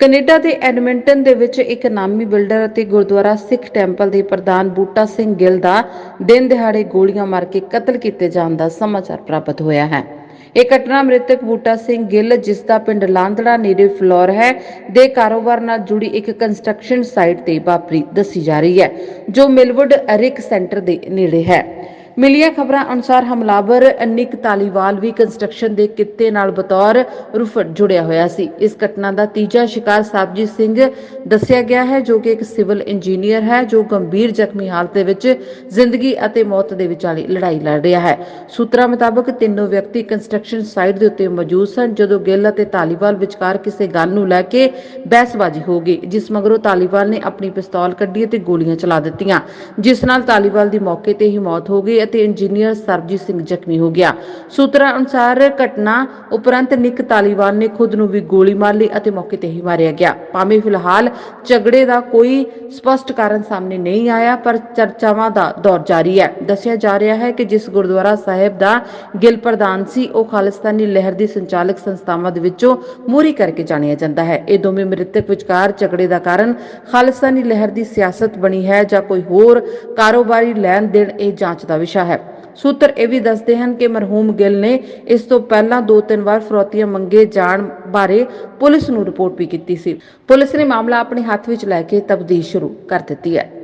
Canada ਦੇ Edmonton ਦੇ ਵਿੱਚ ਇੱਕ ਨਾਮੀ ਬਿਲਡਰ ਅਤੇ ਗੁਰਦੁਆਰਾ ਸਿੱਖ ਟੈਂਪਲ ਦੇ ਪ੍ਰਧਾਨ ਬੂਟਾ ਸਿੰਘ ਗਿੱਲ ਦਾ ਦਿਨ ਦਿਹਾੜੇ ਗੋਲੀਆਂ ਮਾਰ ਕੇ ਕਤਲ ਕੀਤੇ ਜਾਣ ਦਾ ਸਮਾਚਾਰ ਪ੍ਰਾਪਤ ਹੋਇਆ ਹੈ। ਇਹ ਘਟਨਾ ਮ੍ਰਿਤਕ ਬੂਟਾ ਸਿੰਘ ਗਿੱਲ, ਜਿਸ ਦਾ ਪਿੰਡ ਲਾਂਦੜਾ ਨੇੜੇ ਫਲੋਰ ਹੈ, ਦੇ ਕਾਰੋਬਾਰ ਨਾਲ ਜੁੜੀ ਇੱਕ ਕੰਸਟਰਕਸ਼ਨ ਸਾਈਟ ਤੇ ਵਾਪਰੀ, ਦੱਸੀ ਜਾ ਰਹੀ ਹੈ, ਜੋ ਮਿਲਵੁੱਡ ਰਿਕ ਸੈਂਟਰ ਦੇ ਨੇੜੇ ਹੈ। ਮਿਲੀਆਂ ਖਬਰਾਂ ਅਨੁਸਾਰ ਹਮਲਾਵਰ ਨਿਕ ਤਾਲੀਵਾਲ ਵੀ ਕੰਸਟਰਕਸ਼ਨ ਦੇ ਕਿੱਤੇ ਨਾਲ ਬਤੌਰ ਰੂਫਰ ਜੁੜਿਆ ਹੋਇਆ ਸੀ। ਇਸ ਘਟਨਾ ਦਾ ਤੀਜਾ ਸ਼ਿਕਾਰ ਸਾਬਜੀਤ ਸਿੰਘ ਦੱਸਿਆ ਗਿਆ ਹੈ, ਜੋ ਕਿ ਇੱਕ ਸਿਵਲ ਇੰਜੀਨੀਅਰ ਹੈ, ਜੋ ਗੰਭੀਰ ਜ਼ਖਮੀ ਹਾਲਤ ਦੇ ਵਿੱਚ ਜ਼ਿੰਦਗੀ ਅਤੇ ਮੌਤ ਦੇ ਵਿਚਾਲੇ ਲੜਾਈ ਲੜ ਰਿਹਾ ਹੈ। ਸੂਤਰਾਂ ਮੁਤਾਬਕ ਤਿੰਨੋਂ ਵਿਅਕਤੀ ਕੰਸਟਰਕਸ਼ਨ ਸਾਈਟ ਦੇ ਉੱਤੇ ਮੌਜੂਦ ਸਨ, ਜਦੋਂ ਗਿੱਲ ਅਤੇ ਤਾਲੀਵਾਲ ਵਿਚਕਾਰ ਕਿਸੇ ਗੱਲ ਨੂੰ ਲੈ ਕੇ ਬਹਿਸਬਾਜ਼ੀ ਹੋ ਗਈ, ਜਿਸ ਮਗਰੋਂ ਤਾਲੀਵਾਲ ਨੇ ਆਪਣੀ ਪਿਸਤੌਲ ਕੱਢੀ ਅਤੇ ਗੋਲੀਆਂ ਚਲਾ ਦਿੱਤੀਆਂ। ਜਿਸ ਨਾਲ ਤਾਲੀਵਾਲ ਦੀ ਮੌਕੇ ਤੇ ਹੀ ਮੌਤ ਹੋ ਗਈ ਅਤੇ ਇੰਜੀਨੀਅਰ ਸਰਬਜੀਤ ਸਿੰਘ ਜ਼ਖਮੀ ਹੋ ਗਿਆ। ਸੂਤਰਾਂ ਅਨੁਸਾਰ ਘਟਨਾ ਉਪਰੰਤ ਨਿਕ ਤਾਲੀਵਾਲ ਨੇ ਖੁਦ ਨੂੰ ਵੀ ਗੋਲੀ ਮਾਰ ਲਈ ਅਤੇ ਮੌਕੇ ਤੇ ਹੀ ਮਾਰਿਆ ਗਿਆ। ਭਾਵੇਂ ਫਿਲਹਾਲ ਝਗੜੇ ਦਾ ਕੋਈ ਸਪਸ਼ਟ ਕਾਰਨ ਸਾਹਮਣੇ ਨਹੀਂ ਆਇਆ, ਪਰ ਚਰਚਾਵਾਂ ਦਾ ਦੌਰ ਜਾਰੀ ਹੈ। ਦੱਸਿਆ ਜਾ ਰਿਹਾ ਹੈ ਕਿ ਜਿਸ ਗੁਰਦੁਆਰਾ ਸਾਹਿਬ ਦਾ ਗਿਲ ਪ੍ਰਧਾਨ ਸੀ, ਉਹ ਖਾਲਿਸਤਾਨੀ ਲਹਿਰ ਦੀ ਸੰਚਾਲਕ ਸੰਸਥਾਵਾਂ ਦੇ ਵਿੱਚੋਂ ਮੂਹਰੀ ਕਰਕੇ ਜਾਣਿਆ ਜਾਂਦਾ ਹੈ। ਇਹ ਦੋਵੇਂ ਮ੍ਰਿਤਕ ਵਿਚਕਾਰ ਝਗੜੇ ਦਾ ਕਾਰਨ ਖਾਲਿਸਤਾਨੀ ਲਹਿਰ ਦੀ ਸਿਆਸਤ ਬਣੀ ਹੈ ਜਾਂ ਕੋਈ ਹੋਰ ਕਾਰੋਬਾਰੀ ਲੈਣ ਦੇਣ ਇਹ ਜਾਂਚ ਦਾ ਵਿਸ਼ਾ ਹੈ। ਸੂਤਰ ਇਹ ਵੀ ਦੱਸਦੇ ਹਨ ਕਿ ਮਰਹੂਮ ਗਿੱਲ ਨੇ ਇਸ ਤੋਂ ਪਹਿਲਾਂ ਦੋ ਤਿੰਨ ਵਾਰ ਫਰੋਤੀਆਂ ਮੰਗੇ ਜਾਣ ਬਾਰੇ ਪੁਲਿਸ ਨੂੰ ਰਿਪੋਰਟ ਵੀ ਕੀਤੀ ਸੀ। ਪੁਲਿਸ ਨੇ ਮਾਮਲਾ ਆਪਣੇ ਹੱਥ ਵਿੱਚ ਲੈ ਕੇ ਤਬਦੀਲ ਸ਼ੁਰੂ ਕਰ ਦਿੱਤੀ ਹੈ।